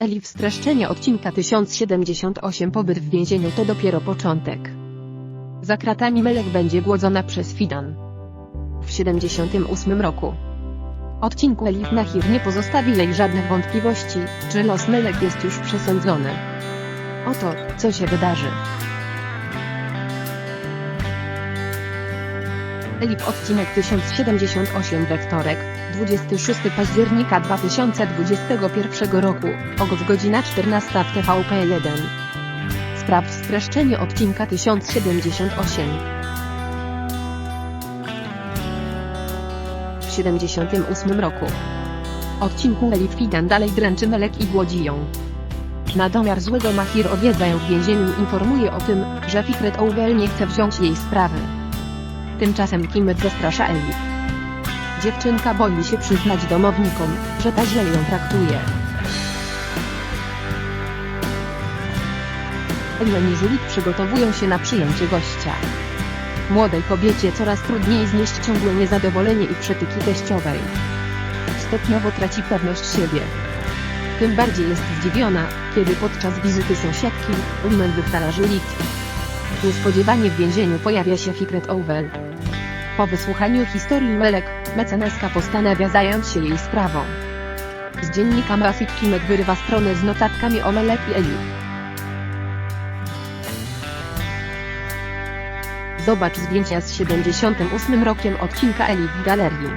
Elif streszczenie odcinka 1078 Pobyt w więzieniu to dopiero początek. Za kratami Melek będzie głodzona przez Fidan. W 78 roku. Odcinku Elif Nahir nie pozostawi jej żadnych wątpliwości, czy los Melek jest już przesądzony. Oto, co się wydarzy. Elif odcinek 1078 we wtorek, 26 października 2021 roku, OGOW godzina 14 w TVP1. Sprawdź streszczenie odcinka 1078. W 78 roku. Odcinku Elif Fidan dalej dręczy Melek i głodzi ją. Na domiar złego Mahir odwiedza ją w więzieniu informuje o tym, że Fikret Owell nie chce wziąć jej sprawy. Tymczasem Kimet zastrasza Elif. Dziewczynka boi się przyznać domownikom, że ta źle ją traktuje. Ellen i Julie przygotowują się na przyjęcie gościa. Młodej kobiecie coraz trudniej znieść ciągłe niezadowolenie i przetyki teściowej. Stopniowo traci pewność siebie. Tym bardziej jest zdziwiona, kiedy podczas wizyty sąsiadki, Lumen wychala Julie. Niespodziewanie w więzieniu pojawia się Fikret Owell. Po wysłuchaniu historii Melek, mecenaska postanawia zająć się jej sprawą. Z dziennika Mafik Kimek wyrywa stronę z notatkami o Melek i Eli. Zobacz zdjęcia z 78 rokiem odcinka Eli w galerii.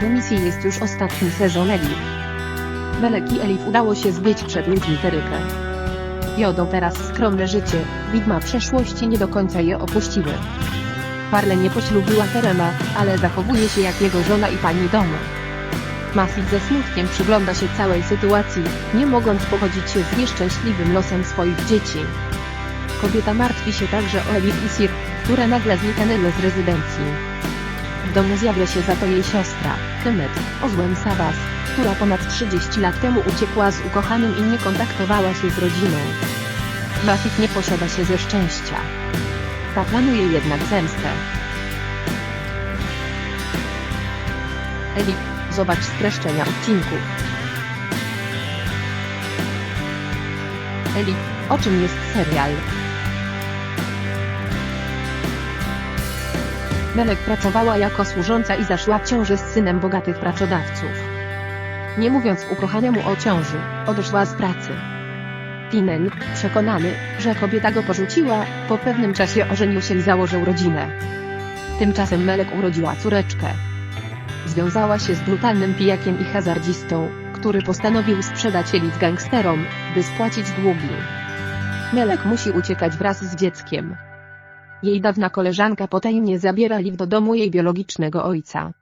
W misji jest już ostatni sezon Eli. Melek i Elif udało się zbyć przed ludźmi Terykę. Jodą teraz skromne życie, widma przeszłości nie do końca je opuściły. Parle nie poślubiła Terema, ale zachowuje się jak jego żona i pani domu. Mafik ze smutkiem przygląda się całej sytuacji, nie mogąc pogodzić się z nieszczęśliwym losem swoich dzieci. Kobieta martwi się także o Elif i Sir, które nagle zniknęły z rezydencji. W domu zjawia się za to jej siostra, Tymet, o złem Sabas, która ponad 30 lat temu uciekła z ukochanym i nie kontaktowała się z rodziną. Mafik nie posiada się ze szczęścia. Ta planuje jednak zemstę. Elif, zobacz streszczenia odcinku. Elif, o czym jest serial? Melek pracowała jako służąca i zaszła w ciąży z synem bogatych pracodawców. Nie mówiąc ukochanemu o ciąży, odeszła z pracy. Pinen, przekonany, że kobieta go porzuciła, po pewnym czasie ożenił się i założył rodzinę. Tymczasem Melek urodziła córeczkę. Związała się z brutalnym pijakiem i hazardzistą, który postanowił sprzedać Elit gangsterom, by spłacić długi. Melek musi uciekać wraz z dzieckiem. Jej dawna koleżanka potajemnie zabiera Liv do domu jej biologicznego ojca.